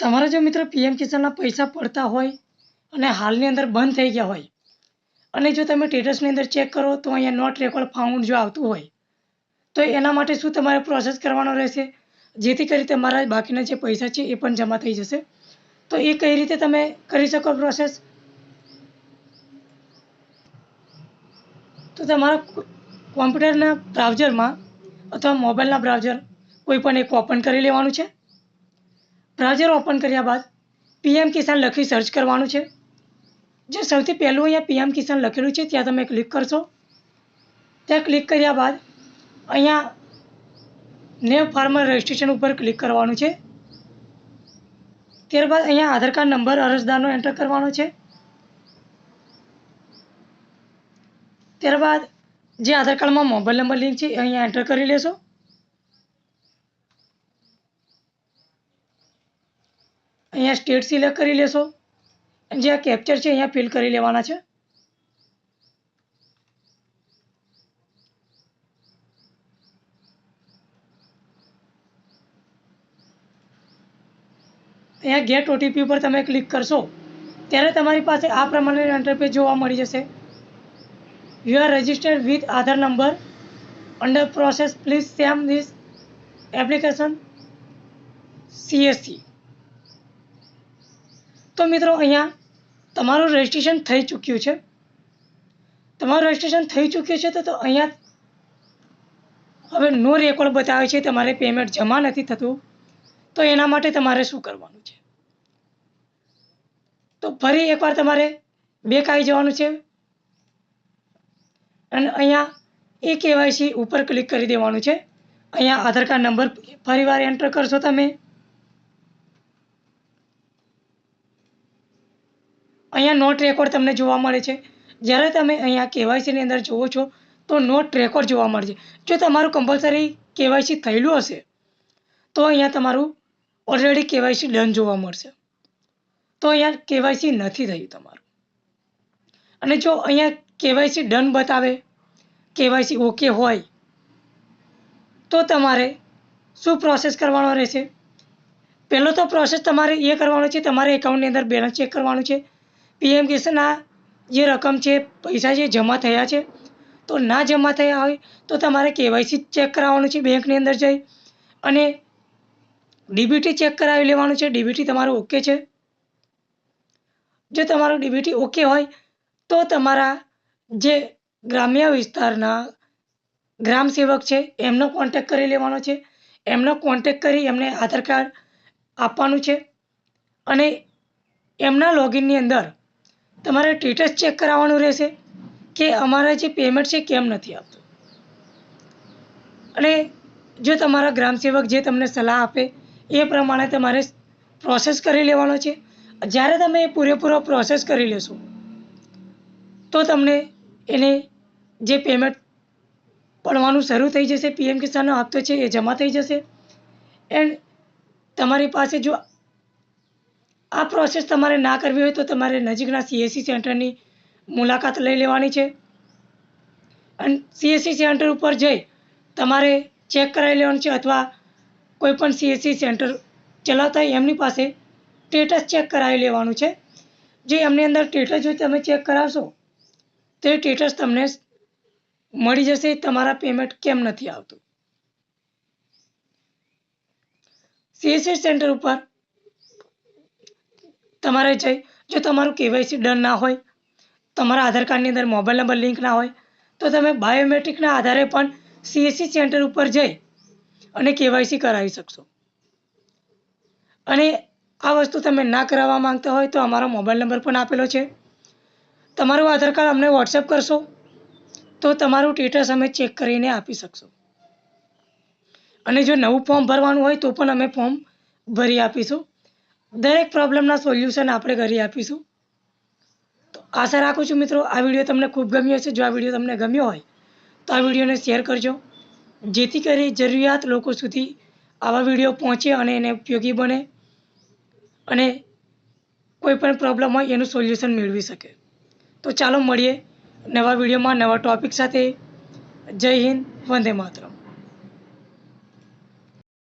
તમારા જો મિત્રો પીએમ કિસાનના પૈસા પડતા હોય અને હાલની અંદર બંધ થઈ ગયા હોય, અને જો તમે સ્ટેટસની અંદર ચેક કરો તો અહીંયા નોટ રેકોર્ડ ફાઉન્ડ જો આવતું હોય, તો એના માટે શું તમારે પ્રોસેસ કરવાનો રહેશે? જેથી કરી તમારા બાકીના જે પૈસા છે એ પણ જમા થઈ જશે. તો એ કઈ રીતે તમે કરી શકો પ્રોસેસ? તો તમારા કોમ્પ્યુટરના બ્રાઉઝરમાં અથવા મોબાઈલના બ્રાઉઝર કોઈ પણ એક ઓપન કરી લેવાનું છે. બ્રાઉઝર ઓપન કર્યા બાદ પીએમ કિસાન લખી સર્ચ કરવાનું છે. જે સૌથી પહેલું અહીંયા પીએમ કિસાન લખેલું છે, ત્યાં તમે ક્લિક કરશો. ત્યાં ક્લિક કર્યા બાદ અહીંયા નેવ ફાર્મર રજિસ્ટ્રેશન ઉપર ક્લિક કરવાનું છે. ત્યારબાદ અહીંયા આધાર કાર્ડ નંબર, અરજદારનો એન્ટર કરવાનો છે. ત્યારબાદ જે આધાર કાર્ડમાં મોબાઈલ નંબર લિંક છે અહીંયા એન્ટર કરી લેશો. અહીંયા સ્ટેટ સિલેક્ટ કરી લેશો. જે આ કેપ્ચર છે, અહીંયા ફિલ કરી લેવાના છે. અહીંયા ગેટ ઓટીપી ઉપર તમે ક્લિક કરશો, ત્યારે તમારી પાસે આ પ્રમાણે અંડરપેજ જોવા મળી જશે. You are registered with Aadhaar number under process please same this application CSC તો મિત્રો અહીંયા તમારું રજિસ્ટ્રેશન થઈ ચૂક્યું છે. તમારું રજિસ્ટ્રેશન થઈ ચૂક્યું છે તો અહીંયા હવે નો રેકોર્ડ બતાવે છે, તમારે પેમેન્ટ જમા નથી થતું. તો એના માટે તમારે શું કરવાનું છે? તો ફરી એકવાર તમારે બેક આવી જવાનું છે. અને અહીંયા એ કેવાયસી ઉપર ક્લિક કરી દેવાનું છે. અહીંયા આધાર કાર્ડ નંબર ફરીવાર એન્ટર કરશો તમે. અહીંયા નોટ રેકોર્ડ તમને જોવા મળે છે. જ્યારે તમે અહીંયા કેવાયસીની અંદર જુઓ છો, તો નોટ રેકોર્ડ જોવા મળશે જો તમારું કમ્પલસરી કેવાયસી થયેલું હશે, તો અહીંયા તમારું ઓલરેડી કેવાયસી ડન જોવા મળશે. તો અહીંયા કેવાયસી નથી થયું તમારું. અને જો અહીંયા કેવાયસી ડન બતાવે કેવાયસી ઓકે હોય, તો તમારે શું પ્રોસેસ કરવાનો રહેશે? પહેલો તો પ્રોસેસ તમારે એ કરવાનો છે, તમારે એકાઉન્ટની અંદર બેલેન્સ ચેક કરવાનું છે. પીએમ કિસાનના જે રકમ છે, પૈસા જે જમા થયા છે, તો ના જમા થયા હોય તો તમારે કેવાયસી ચેક કરાવવાનું છે બેંકની અંદર જઈ અને ડીબીટી ચેક કરાવી લેવાનું છે. ડીબીટી તમારું ઓકે છે. જો તમારું ડીબીટી ઓકે હોય તો તમારા જે ગ્રામ્ય વિસ્તારના ગ્રામ સેવક છે, એમનો કોન્ટેક કરી લેવાનો છે. એમનો કોન્ટેક કરી એમને આધાર કાર્ડ આપવાનું છે અને એમના લોગિનની અંદર તમારે સ્ટેટસ ચેક કરાવવાનું રહેશે કે અમારા જે પેમેન્ટ છે કેમ નથી આવતું. અને જો તમારા ગ્રામ સેવક જે તમને સલાહ આપે, એ પ્રમાણે તમારે પ્રોસેસ કરી લેવાનો છે. જ્યારે તમે એ પૂરેપૂરો પ્રોસેસ કરી લેશો, તો તમને એને જે પેમેન્ટ પડવાનું શરૂ થઈ જશે પીએમ કિસાનનો હપ્તો છે એ જમા થઈ જશે. એન્ડ તમારી પાસે જો આ પ્રોસેસ તમારે ના કરવી હોય તો તમારે નજીકના સીએસસી સેન્ટરની મુલાકાત લઈ લેવાની છે. અને સીએસસી સેન્ટર ઉપર જઈ તમારે ચેક કરાવી લેવાનું છે અથવા કોઈપણ સીએસસી સેન્ટર ચલાવતા એમની પાસે સ્ટેટસ ચેક કરાવી લેવાનું છે. જે એમની અંદર સ્ટેટસ જો તમે ચેક કરાવશો, તો એ સ્ટેટસ તમને મળી જશે, તમારા પેમેન્ટ કેમ નથી આવતું. સીએસસી સેન્ટર ઉપર તમારે જઈ જો તમારું કેવાયસી ડન ના હોય, તમારા આધાર કાર્ડની અંદર મોબાઈલ નંબર લિંક ના હોય, તો તમે બાયોમેટ્રિકના આધારે પણ સીએસસી સેન્ટર ઉપર જઈ અને કેવાયસી કરાવી શકશો. અને આ વસ્તુ તમે ના કરાવવા માંગતા હોય તો અમારો મોબાઈલ નંબર પણ આપેલો છે. તમારું આધાર કાર્ડ અમને વોટ્સએપ કરશો, તો તમારું સ્ટેટસ અમે ચેક કરીને આપી શકશો. અને જો નવું ફોર્મ ભરવાનું હોય તો પણ અમે ફોર્મ ભરી આપીશું. દરેક પ્રોબ્લેમના સોલ્યુશન આપણે કરી આપીશું. તો આશા રાખું છું મિત્રો, આ વીડિયો તમને ખૂબ ગમ્યો હશે. જો આ વીડિયો તમને ગમ્યો હોય, તો આ વિડીયોને શેર કરજો. જેથી કરી જરૂરિયાત લોકો સુધી આવા વીડિયો પહોંચે અને એને ઉપયોગી બને અને કોઈ પણ પ્રોબ્લેમ હોય, એનું સોલ્યુશન મેળવી શકે. તો ચાલો મળીએ નવા વિડીયોમાં નવા ટૉપિક સાથે. જય હિન્દ, વંદે માતરમ.